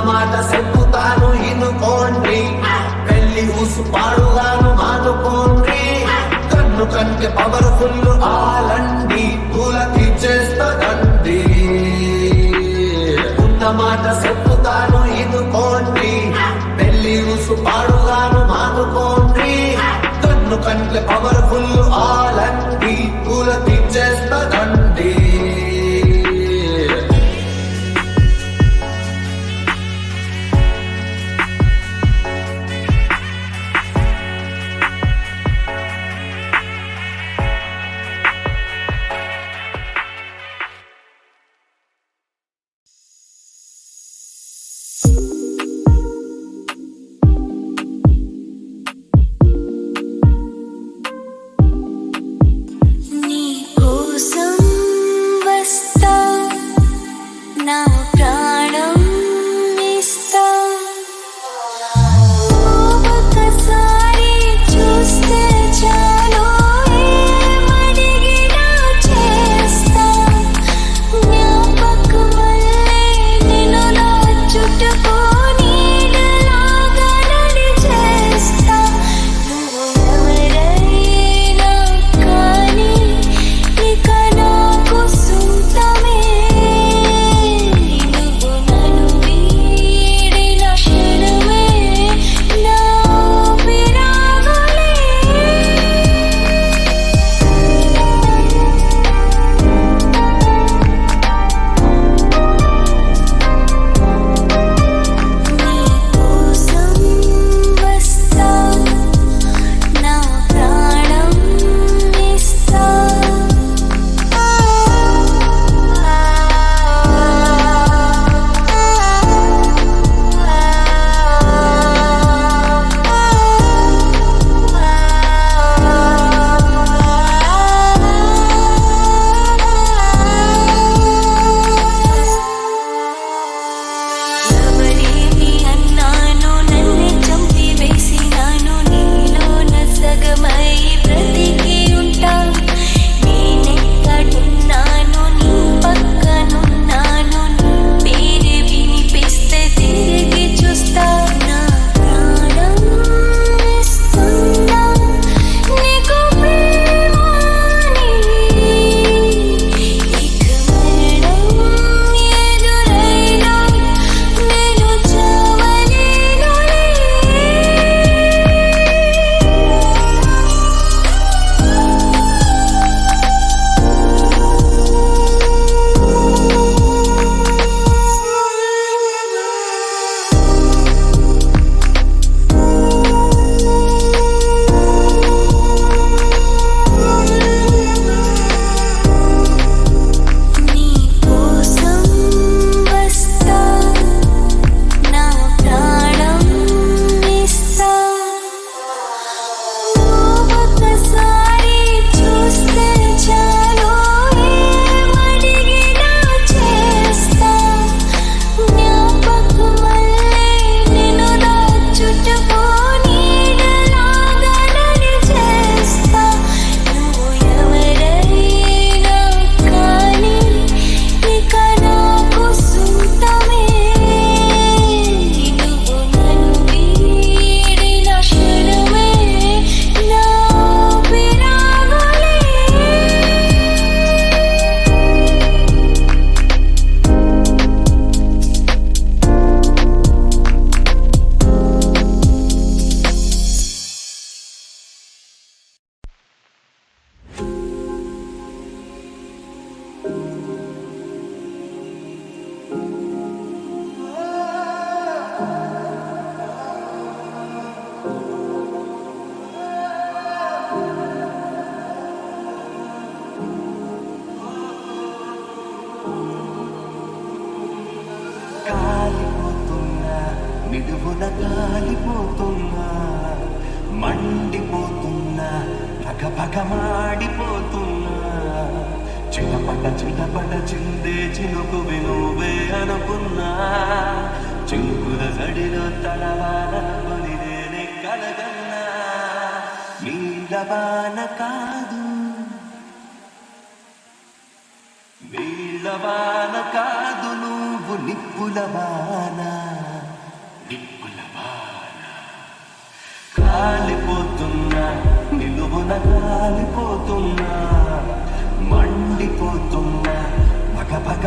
మాట చెప్పుతాను ఇనుకోండి. పెళ్ళి ఊసు పాడుగాను మానుకోండి. కన్ను కంటే పవర్ఫుల్ ఆలండి పూలకి చేస్తదండి. ఉన్న మాట చెప్పుతాను ఇనుకోండి. పెళ్ళి ఊసు పాడుగాను మానుకోండి. కన్ను కంటే పవర్ఫుల్ ఆ నిలువున కాలిపోతున్నా మండిపోతున్నా పగ పగ మాడిపోతున్నా చిటపట చిటపట చిందే చినుకు వినువే అనుకున్నా. చినుకుల జడిలో తడవాలనుకొని కలగన్నా నీలవాన కాదు. నీలవాన కాదు నువ్వు నిప్పుల వాన నిప్పుల వాన కాలిపోతున్నా నిలువున కాలిపోతున్నా మండిపోతున్నా పగ పగ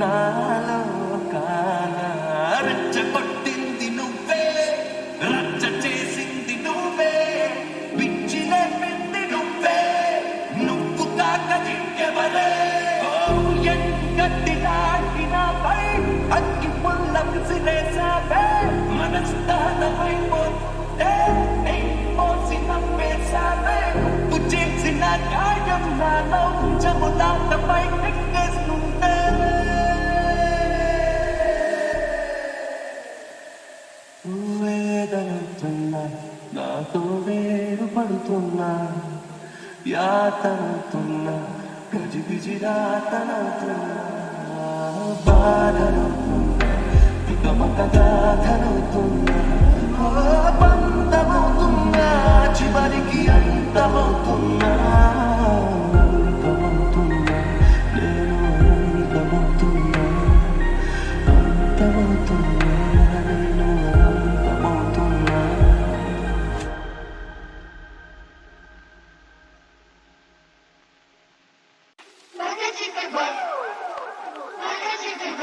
నాలో కాన రెచ్చగొట్టింది నువ్వే రచ్చ చేసింది నువ్వే పిచ్చి లేపింది నువ్వే నువ్వు కాక ఇంకెవరే ఓ ఎంగట్టి నాటినపై అగ్గి పుల్ల విసిరేసావే మనస్థానమైపోతే పోసి నమ్మేసావే నువ్వు చేసిన గాయం నా నౌజములాటపై నెక్కేస్తుంటే యాతనవుతున్నా గజి బిజి రాతనవుతున్నా బాధనవుతున్నా పికమక గాథనవుతున్నా.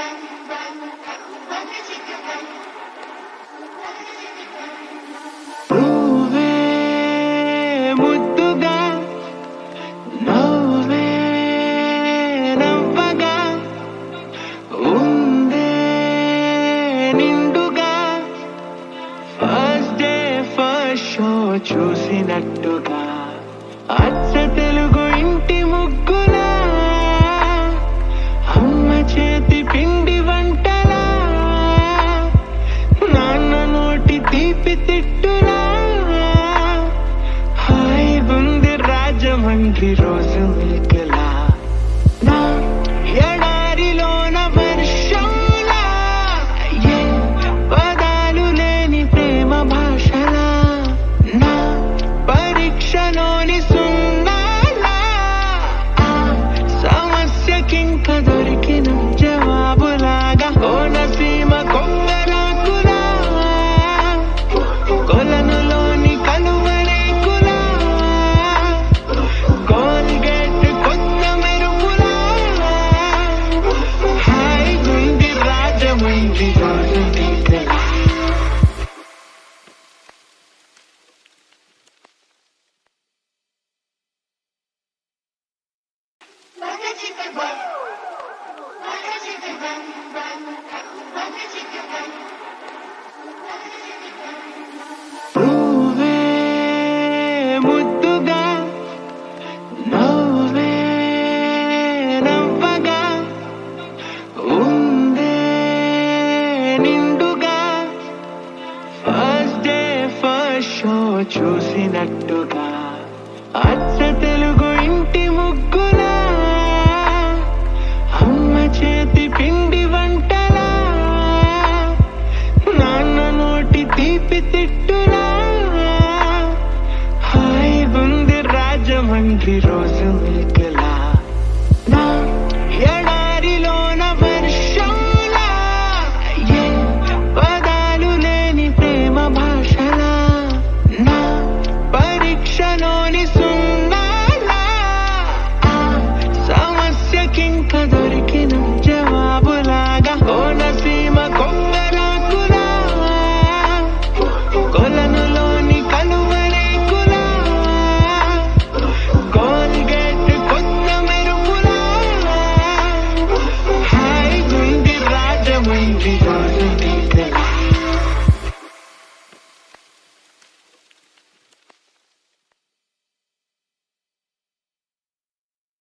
నువ్వే bring me. friendly rose.